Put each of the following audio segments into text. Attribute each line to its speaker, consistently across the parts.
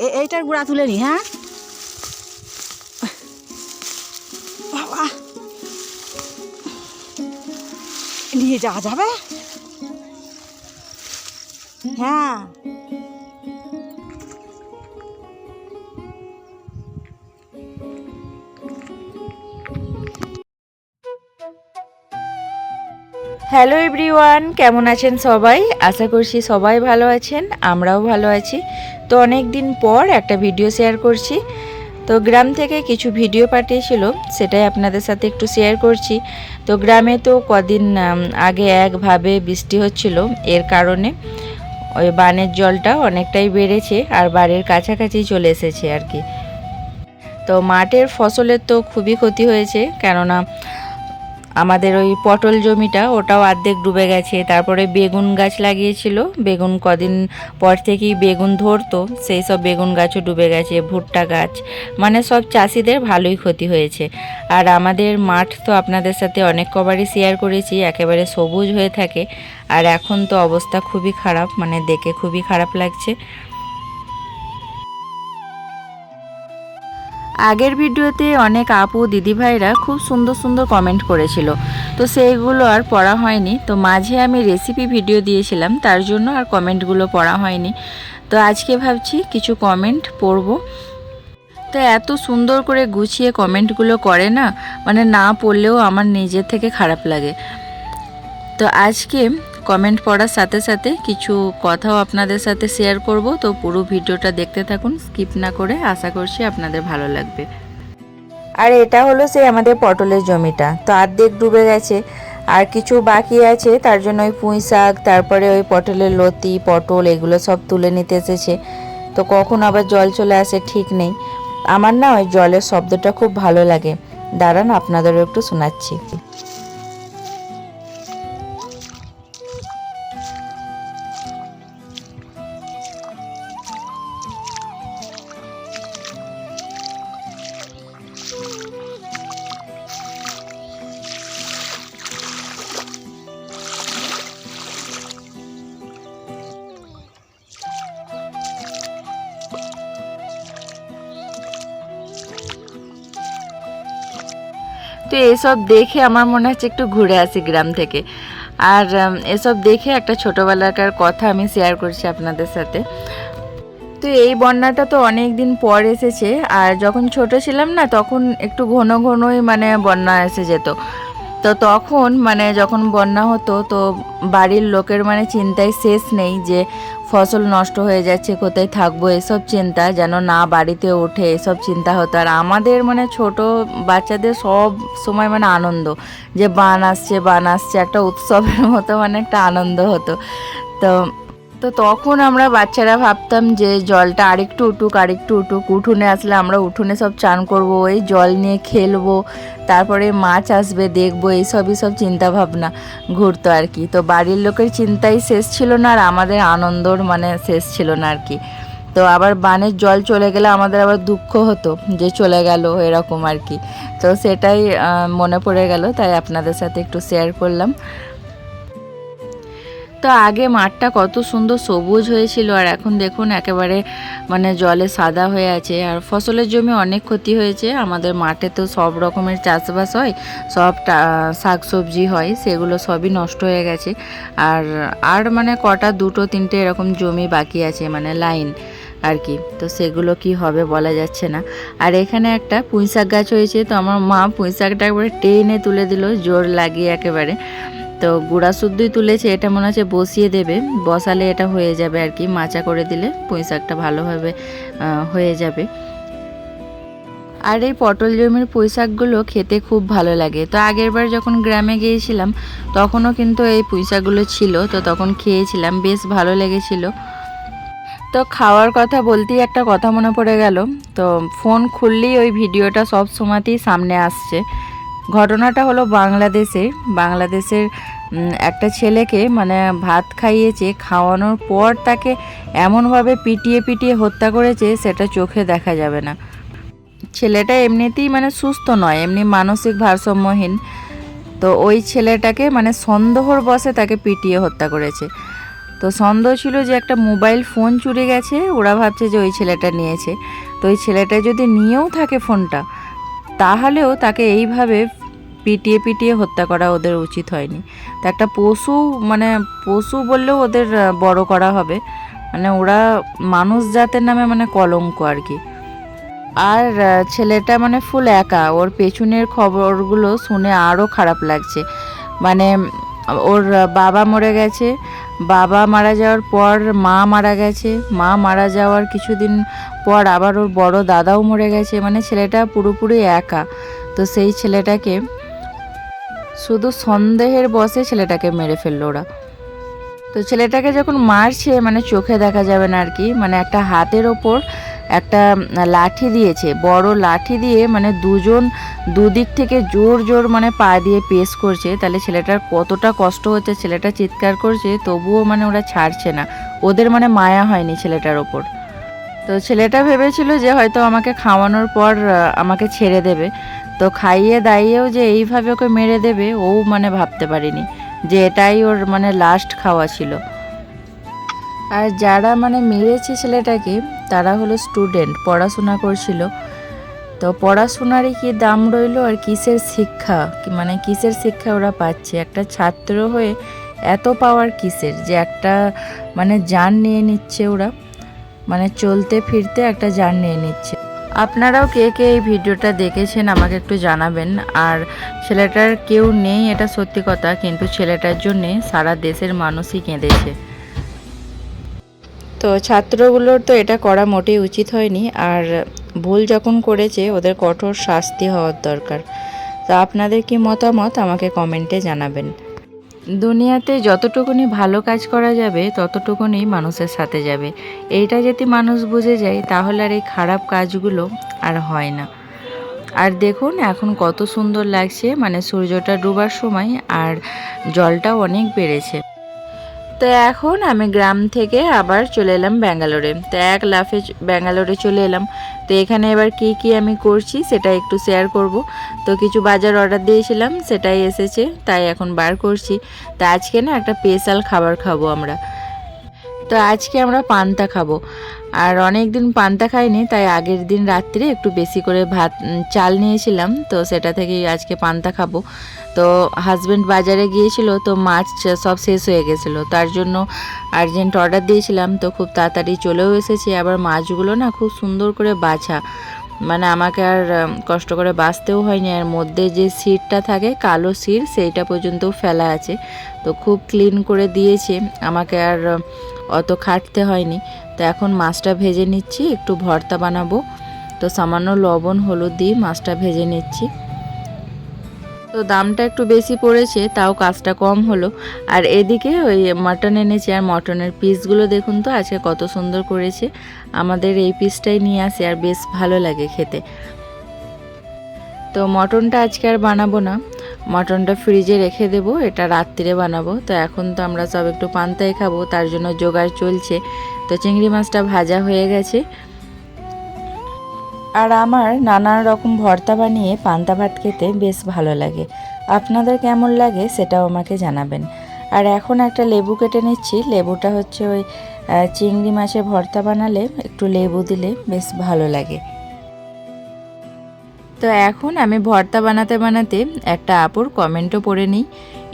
Speaker 1: এইটার গুঁড়া তুলে নি হ্যাঁ? বাবা। নিয়ে যাওয়া যাবে? হ্যাঁ।
Speaker 2: হ্যালো এভরিওয়ান, কেমন আছেন সবাই? আশা করছি সবাই ভালো আছেন, আমরাও ভালো আছি। তো অনেক দিন পর একটা ভিডিও শেয়ার করছি। তো গ্রাম থেকে কিছু ভিডিও পাঠিয়েছিল, সেটাই আপনাদের সাথে একটু শেয়ার করছি। তো গ্রামে তো কদিন আগে একভাবে বৃষ্টি হচ্ছিল, এর কারণে ওই বানের জলটা অনেকটাই বেড়েছে আর বাড়ির কাছাকাছি চলে এসেছে আর কি। তো মাঠের ফসলের তো খুবই ক্ষতি হয়েছে, কেননা আমাদের ওই পটল জমিটা, ওটাও অর্ধেক ডুবে গেছে। তারপরে বেগুন গাছ লাগিয়েছিল। বেগুন কদিন পর থেকেই বেগুন ধরতো। সেই সব বেগুন গাছও ডুবে গেছে, ভুট্টা গাছ। মানে সব চাষিদের ভালোই ক্ষতি হয়েছে। আর আমাদের মাঠ তো আপনাদের সাথে অনেক কবারই শেয়ার করেছি, একেবারে সবুজ হয়ে থাকে। আর এখন তো অবস্থা খুবই খারাপ মানে দেখে খুবই খারাপ লাগছে। আগের ভিডিওতে অনেক আপু দিদিভাইরা খুব সুন্দর সুন্দর কমেন্ট করেছিল। তো সেইগুলো আর পড়া হয়নি। তো মাঝে আমি রেসিপি ভিডিও দিয়েছিলাম, তার জন্য আর কমেন্টগুলো পড়া হয়নি। তো আজকে ভাবছি কিছু কমেন্ট পড়ব। তো এত সুন্দর করে গুছিয়ে কমেন্টগুলো করে না মানে না পড়লেও আমার নিজের থেকে খারাপ লাগে। তো আজকে কমেন্ট পড়ার সাথে সাথে কিছু কথাও আপনাদের সাথে শেয়ার করব। তো পুরো ভিডিওটা দেখতে থাকুন স্কিপ না করে আশা করছি আপনাদের ভালো লাগবে। আর এটা হলো সেই আমাদের পটলের জমিটা। তো অর্ধেক ডুবে গেছে। আর কিছু বাকি আছে, তার জন্য ওই পুঁই শাক, তারপরে ওই পটলের লতি, পটল, এগুলো সব তুলে নিতে এসেছে। তো কখন আবার জল চলে আসে ঠিক নেই। আমার না ওই জলের শব্দটা খুব ভালো লাগে। দাঁড়ান, আপনাদেরও একটু শোনাচ্ছি। তো এসব দেখে আমার মনে হচ্ছে একটু ঘুরে আসি গ্রাম থেকে। আর এসব দেখে একটা ছোটোবেলাকার কথা আমি শেয়ার করছি আপনাদের সাথে। তো এই বন্যাটা তো অনেক দিন পর এসেছে, আর যখন ছোট ছিলাম না, তখন একটু ঘন ঘনই মানে বন্যা এসে যেত। তো তখন মানে যখন বন্যা হতো, তো বাড়ির লোকের মানে চিন্তায় শেষ নেই যে ফসল নষ্ট হয়ে যাচ্ছে, কোথায় থাকব, এসব চিন্তা যেন না বাড়িতে ওঠে, এসব চিন্তা হতো। আর আমাদের মানে ছোট বাচ্চাদের সব সময় মানে আনন্দ, যে বান আসছে বান আসছে, একটা উৎসবের মতো মানে একটা আনন্দ হতো। তো তো তখন আমরা বাচ্চারা ভাবতাম যে জলটা আরেকটু উঠুক আরেকটু উঠুক। উঠোনে আসলে আমরা উঠোনে সব চান করব, এই জল নিয়ে খেলব, তারপরে মাছ আসবে, দেখব এইসবই সব চিন্তা ভাবনা ঘুরতো আর কি। তো বাড়ির লোকের চিন্তাই শেষ ছিল না আর আমাদের আনন্দর মানে শেষ ছিল না আর কি। তো আবার বানের জল চলে গেলে আমাদের আবার দুঃখ হতো যে চলে গেল এরকম আর কি। তো সেটাই মনে পড়ে গেল, তাই আপনাদের সাথে একটু শেয়ার করলাম। তো আগে মাঠটা কত সুন্দর সবুজ হয়েছিল আর এখন দেখুন একেবারে মানে জলে সাদা হয়ে আছে আর ফসলের জমি অনেক ক্ষতি হয়েছে। আমাদের মাঠে তো সব রকমের চাষবাস হয়, সব শাক সবজি হয়, সেগুলো সবই নষ্ট হয়ে গেছে। আর আর মানে কটা দুটো তিনটে এরকম জমি বাকি আছে মানে লাইন আর কি, তো সেগুলো কি হবে বলা যাচ্ছে না। আর এখানে একটা পুঁই শাক গাছ হয়েছে, তো আমার মা পুঁই শাকটা একবারে টেনে তুলে দিল, জোর লাগিয়ে একেবারে। তো গুঁড়া শুদ্ধই তুলেছে, এটা মনে হচ্ছে বসিয়ে দেবে। বসালে এটা হয়ে যাবে আর কি, মাচা করে দিলে পুঁই শাকটা ভালোভাবে হয়ে যাবে। আর এই পটল জমির পুঁই শাকগুলো খেতে খুব ভালো লাগে। তো আগের বার যখন গ্রামে গিয়েছিলাম, তখনও কিন্তু এই পুঁই শাকগুলো ছিল, তো তখন খেয়েছিলাম, বেশ ভালো লেগেছিল। তো খাওয়ার কথা বলতেই একটা কথা মনে পড়ে গেল। তো ফোন খুললেই ওই ভিডিওটা সব সময়তেই সামনে আসছে। ঘটনাটা হলো বাংলাদেশে বাংলাদেশের একটা ছেলেকে মানে ভাত খাইয়েছে, খাওয়ানোর পর তাকে এমনভাবে পিটিয়ে পিটিয়ে হত্যা করেছে, সেটা চোখে দেখা যাবে না। ছেলেটা এমনিতেই মানে সুস্থ নয়, এমনি মানসিক ভারসাম্যহীন। তো ওই ছেলেটাকে মানে সন্দেহর বসে তাকে পিটিয়ে হত্যা করেছে। তো সন্দেহ ছিল যে একটা মোবাইল ফোন চুরি গেছে, ওরা ভাবছে যে ওই ছেলেটা নিয়েছে। তো ওই ছেলেটা যদি নিয়েও থাকে ফোনটা তাহলেও তাকে এইভাবে পিটিয়ে পিটিয়ে হত্যা করা ওদের উচিত হয়নি। তা একটা পশু মানে পশু বললেও ওদের বড় করা হবে। মানে ওরা মানুষ জাতের নামে মানে কলঙ্ক আর কি। আর ছেলেটা মানে ফুল একা। ওর পেছনের খবরগুলো শুনে আরও খারাপ লাগছে। মানে ওর বাবা মরে গেছে। বাবা মারা যাওয়ার পর মা মারা গেছে। মা মারা যাওয়ার কিছুদিন পর আবার ওর বড় দাদাও মরে গেছে। মানে ছেলেটা পুরোপুরি একা। তো সেই ছেলেটাকে শুধু সন্দেহের বসে ছেলেটাকে মেরে ফেলল ওরা। তো ছেলেটাকে যখন মারছে মানে চোখে দেখা যাবে না আর কি মানে একটা হাতের ওপর একটা লাঠি দিয়েছে, বড় লাঠি দিয়ে মানে দুজন দুদিক থেকে জোর জোর মানে পা দিয়ে পেস করছে। তাহলে ছেলেটার কতটা কষ্ট হচ্ছে, ছেলেটা চিৎকার করছে, তবুও মানে ওরা ছাড়ছে না। ওদের মানে মায়া হয়নি ছেলেটার ওপর। তো ছেলেটা ভেবেছিল যে হয়তো আমাকে খাওয়ানোর পর আমাকে ছেড়ে দেবে। তো খাইয়ে দাইয়েও যে এইভাবে ওকে মেরে দেবে, ও মানে ভাবতে পারিনি যে এটাই ওর মানে লাস্ট খাওয়া ছিল। আর যারা মানে মেরেছে ছেলেটাকে তারা হলো স্টুডেন্ট, পড়াশোনা করছিল। তো পড়াশোনারই কি দাম রইল আর কিসের শিক্ষা? মানে কিসের শিক্ষা ওরা পাচ্ছে? একটা ছাত্র হয়ে এত পাওয়ার কিসের? যে একটা মানে যান নিয়ে নিচ্ছে ওরা। মানে চলতে ফিরতে একটা যান নিয়ে নিচ্ছে। আপনারাও কে কে এই ভিডিওটা দেখেছেন আমাকে একটু জানাবেন। আর ছেলেটার কেউ নেই, এটা সত্যি কথা। কিন্তু ছেলেটার জন্যে সারা দেশের মানুষই কেঁদেছে। তো ছাত্রগুলোর তো এটা করা মোটেই উচিত হয়নি। আর ভুল যখন করেছে, ওদের কঠোর শাস্তি হওয়ার দরকার। তো আপনাদের কি মতামত? আমাকে কমেন্টে জানাবেন। দুনিয়াতে যতটুকুনি ভালো কাজ করা যাবে, ততটুকুনি মানুষের সাথে যাবে। এইটা যদি মানুষ বুঝে যায়, তাহলে আর এই খারাপ কাজগুলো আর হয় না। আর দেখুন, এখন কত সুন্দর লাগছে। মানে সূর্যটা ডুবার সময় আর জলটাও অনেক বেড়েছে। তো এখন আমি গ্রাম থেকে আবার চলে এলাম ব্যাঙ্গালোরে। তো এক লাফে ব্যাঙ্গালোরে চলে এলাম। তো এখানে এবার কি কি আমি করছি সেটা একটু শেয়ার করব। তো কিছু বাজার অর্ডার দিয়েছিলাম, সেটাই এসেছে, তাই এখন বার করছি। তা আজকে না একটা স্পেশাল খাবার খাব আমরা। তো আজকে আমরা পান্তা খাব। আর অনেক দিন পান্তা খাইনি, তাই আগের দিন রাত্রে একটু বেশি করে ভাত চাল নিয়েছিলাম, তো সেটা থেকেই আজকে পান্তা খাব। তো হাজব্যান্ড বাজারে গিয়েছিল, তো মাছ সব শেষ হয়ে গেছিল, তার জন্য আর্জেন্ট অর্ডার দিয়েছিলাম, তো খুব তাড়াতাড়ি চলেও এসেছে। আবার মাছগুলো না খুব সুন্দর করে বাছা মানে আমাকে আর কষ্ট করে বাছতেও হয়নি। আর মধ্যে যে সিটটা থাকে, কালো সির সেইটা পর্যন্ত ফেলা আছে, তো খুব ক্লিন করে দিয়েছে। আমাকে আর অত খাটতে হয়নি। তো এখন মাছটা ভেজে নিচ্ছি, একটু ভর্তা বানাবো। তো সামান্য লবণ, হলুদ দিয়ে মাছটা ভেজে নিচ্ছি। তো দামটা একটু বেশি পড়েছে, তাও কাজটা কম হলো। আর এদিকে ওই মাটন এনেছে আর মটনের পিসগুলো দেখুন তো, আজকে কত সুন্দর করেছে। আমাদের এই পিসটাই নিয়ে আসে, আর বেশ ভালো লাগে খেতে। তো মটনটা আজকে আর বানাবো না। মটনটা ফ্রিজে রেখে দেব, এটা রাত্রিরে বানাবো। তো এখন তো আমরা সব একটু পান্তায় খাব, তার জন্য জোগাড় চলছে। তো চিংড়ি মাছটা ভাজা হয়ে গেছে। আর আমার নানান রকম ভর্তা বানিয়ে পান্তা ভাত খেতে বেশ ভালো লাগে। আপনাদের কেমন লাগে সেটাও আমাকে জানাবেন। আর এখন একটা লেবু কেটে নিচ্ছি। লেবুটা হচ্ছে ওই চিংড়ি মাছের ভর্তা বানালে একটু লেবু দিলে বেশ ভালো লাগে। তো এখন আমি ভর্তা বানাতে বানাতে একটা আপুর কমেন্টও পড়ে নিই।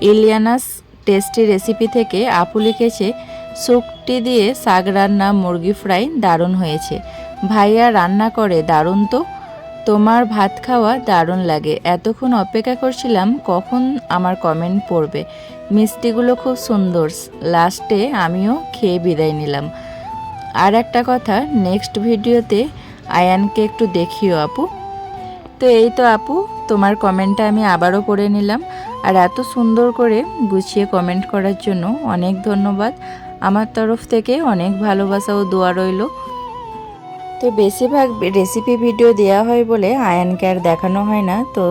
Speaker 2: ইলিয়ানাস টেস্টি রেসিপি থেকে আপু লিখেছে শুকটি দিয়ে শাক রান্না মুরগি ফ্রাই দারুণ হয়েছে। ভাইয়া রান্না করে দারুণ তো? তোমার ভাত খাওয়া দারুণ লাগে। এতক্ষণ অপেক্ষা করছিলাম, কখন আমার কমেন্ট পড়বে? মিষ্টিগুলো খুব সুন্দর। লাস্টে আমিও খেয়ে বিদায় নিলাম। আর একটা কথা, নেক্সট ভিডিওতে আয়ানকে একটু দেখিও আপু। তো এই তো আপু, তোমার কমেন্টটা আমি আবারও পড়ে নিলাম। আর এত সুন্দর করে গুছিয়ে কমেন্ট করার জন্য অনেক ধন্যবাদ। আমার তরফ থেকে অনেক ভালোবাসা ও দোয়া রইল। তো বেশিরভাগ রেসিপি ভিডিও দেওয়া হয় বলে আয়ানকে আর দেখানো হয় না। তো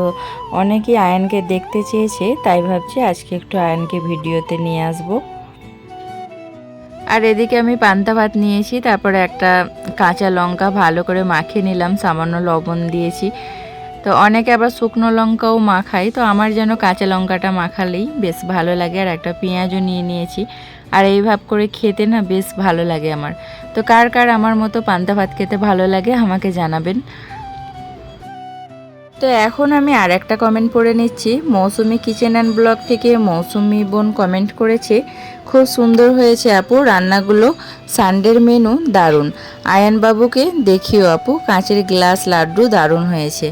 Speaker 2: অনেকেই আয়ানকে দেখতে চেয়েছে, তাই ভাবছি আজকে একটু আয়ানকে ভিডিওতে নিয়ে আসব। আর এদিকে আমি পান্তা ভাত নিয়েছি, তারপরে একটা কাঁচা লঙ্কা ভালো করে মাখিয়ে নিলাম, সামান্য লবণ দিয়েছি। তো অনেকে আবার শুকনো লঙ্কাও মাখায়, তো আমার যেন কাঁচা লঙ্কাটা মাখালেই বেশ ভালো লাগে আর একটা পেঁয়াজও নিয়ে নিয়েছি। আর এই ভাব করে খেতে না বেশ ভালো লাগে আমার। তো কার কার আমার মতো পান্তা ভাত খেতে ভালো লাগে আমাকে জানাবেন। তো এখন আমি আর একটা কমেন্ট পড়ে নিচ্ছি। মৌসুমি কিচেন অ্যান্ড ব্লগ থেকে মৌসুমি বোন কমেন্ট করেছে, খুব সুন্দর হয়েছে আপু, রান্নাগুলো। সানডের মেনু দারুণ। আয়ান বাবুকে দেখিও আপু, কাঁচের গ্লাস লাড্ডু দারুণ হয়েছে।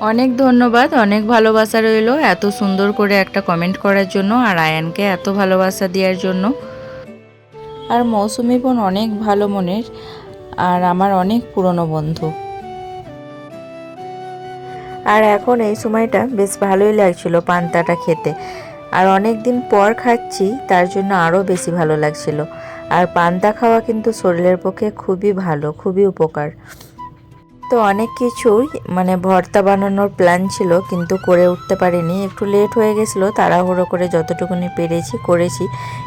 Speaker 2: অনেক ধন্যবাদ, অনেক ভালোবাসা রইল এত সুন্দর করে একটা কমেন্ট করার জন্য আর আয়ানকে এত ভালোবাসা দেওয়ার জন্য। আর মৌসুমি বোন অনেক ভালো মনের আর আমার অনেক পুরনো বন্ধু। আর এখন এই সময়টা বেশ ভালোই লাগছিল পান্তাটা খেতে। আর অনেক দিন পর খাচ্ছি, তার জন্য আরও বেশি ভালো লাগছিল। আর পান্তা খাওয়া কিন্তু শরীরের পক্ষে খুবই ভালো, খুবই উপকার। তো অনেক কিছুই মানে ভর্তা বানানোর প্ল্যান ছিল, কিন্তু করে উঠতে পারিনি। একটু লেট হয়ে গেছিল, তাড়াহুড়ো করে যতটুকুনি পেরেছি করেছি,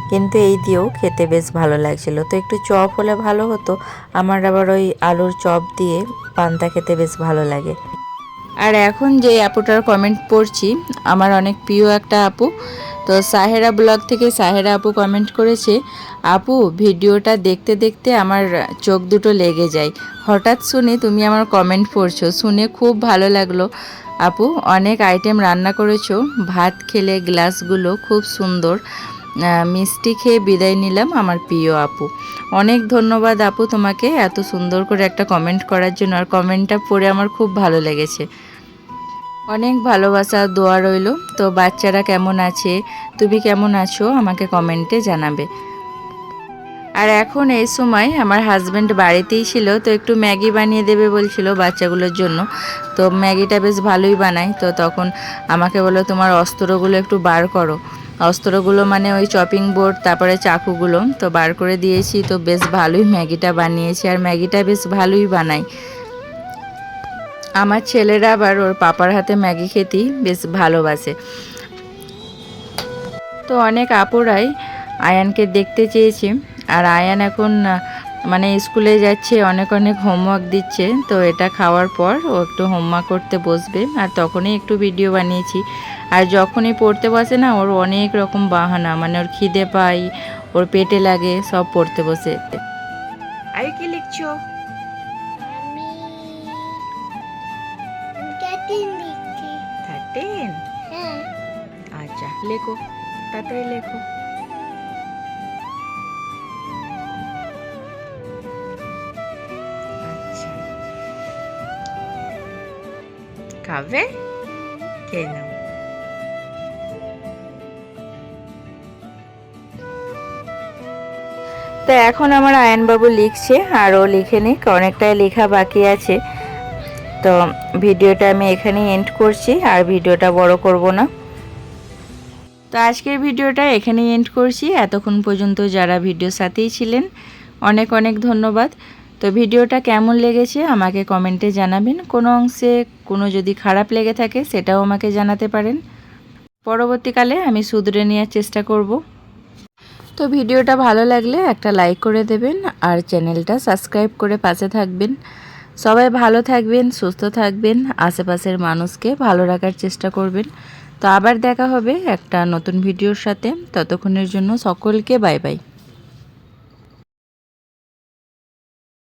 Speaker 2: কিন্তু এই দিয়েও খেতে বেশ ভালো লাগছিল। তো একটু চপ হলে ভালো হতো, আমার আবার ওই আলুর চপ দিয়ে পান্তা খেতে বেশ ভালো লাগে। আর এখন যে আপুটার কমেন্ট পড়ছি, আমার অনেক প্রিয় একটা আপু। তো সাহেরা ব্লগ থেকে সাহেরা আপু কমেন্ট করেছে, আপু, ভিডিওটা দেখতে দেখতে আমার চোখ দুটো লেগে যায়। হঠাৎ শুনে তুমি আমার কমেন্ট পড়ছো, শুনে খুব ভালো লাগল। আপু, অনেক আইটেম রান্না করেছ, ভাত খেলে গ্লাসগুলো খুব সুন্দর। মিষ্টি খেয়ে বিদায় নিলাম আমার প্রিয় আপু। অনেক ধন্যবাদ আপু তোমাকে এত সুন্দর করে একটা কমেন্ট করার জন্য, আর কমেন্টটা পড়ে আমার খুব ভালো লেগেছে। অনেক ভালোবাসা দোয়া রইল। তো বাচ্চারা কেমন আছে? তুমি কেমন আছো? আমাকে কমেন্টে জানাবে। আর এখন এই সময় আমার হাজব্যান্ড বাড়িতেই ছিল, তো একটু ম্যাগি বানিয়ে দেবে বলছিল বাচ্চাগুলোর জন্য। তো ম্যাগিটা বেশ ভালোই বানাই তো তখন আমাকে বলো তোমার অস্ত্রগুলো একটু বার করো। অস্ত্রগুলো মানে ওই চপিং বোর্ড তারপরে চাকুগুলো। তো বার করে দিয়েছি, তো বেশ ভালোই ম্যাগিটা বানিয়েছি। আর ম্যাগিটা বেশ ভালোই বানাই আমার ছেলেরা আবার ওর পাপার হাতে ম্যাগি খেতেই বেশ ভালোবাসে। তো অনেক আপুরাই আয়ানকে দেখতে চেয়েছি আর আয়ান এখন মানে স্কুলে যাচ্ছে, অনেক অনেক হোমওয়ার্ক দিচ্ছে, তো এটা খাওয়ার পর ও একটু হোমওয়ার্ক করতে বসবে আর তখনই একটু ভিডিও বানিয়েছি। আর যখনই পড়তে বসে না, ওর অনেক রকম বাহানা মানে ওর খিদে পাই ওর পেটে লাগে, সব পড়তে বসে। আর কি লিখছো? লেখো, তাড়াতাড়ি লেখো। আচ্ছা। খাবে? খেয়ে নাও। তো এখন আমার আয়নবাবু লিখছে, আর ও লিখে নিক, অনেকটাই লেখা বাকি আছে। তো ভিডিওটা আমি এখানেই এন্ড করছি, আর ভিডিওটা বড় করব না। তো আজকের ভিডিওটা এখানেই এন্ড করছি। এতক্ষণ পর্যন্ত যারা ভিডিওর সাথেই ছিলেন, অনেক অনেক ধন্যবাদ। তো ভিডিওটা কেমন লেগেছে আমাকে কমেন্টে জানাবেন। কোনো অংশে কোনো যদি খারাপ লেগে থাকে সেটাও আমাকে জানাতে পারেন। পরবর্তীকালে আমি শুধরে নেওয়ার চেষ্টা করব। তো ভিডিওটা ভালো লাগলে একটা লাইক করে দেবেন আর চ্যানেলটা সাবস্ক্রাইব করে পাশে থাকবেন। সবাই ভালো থাকবেন, সুস্থ থাকবেন, আশেপাশের মানুষকে ভালো রাখার চেষ্টা করবেন। তো আবার দেখা হবে একটা নতুন ভিডিওর সাথে। ততক্ষণের জন্য সকলকে বাই বাই।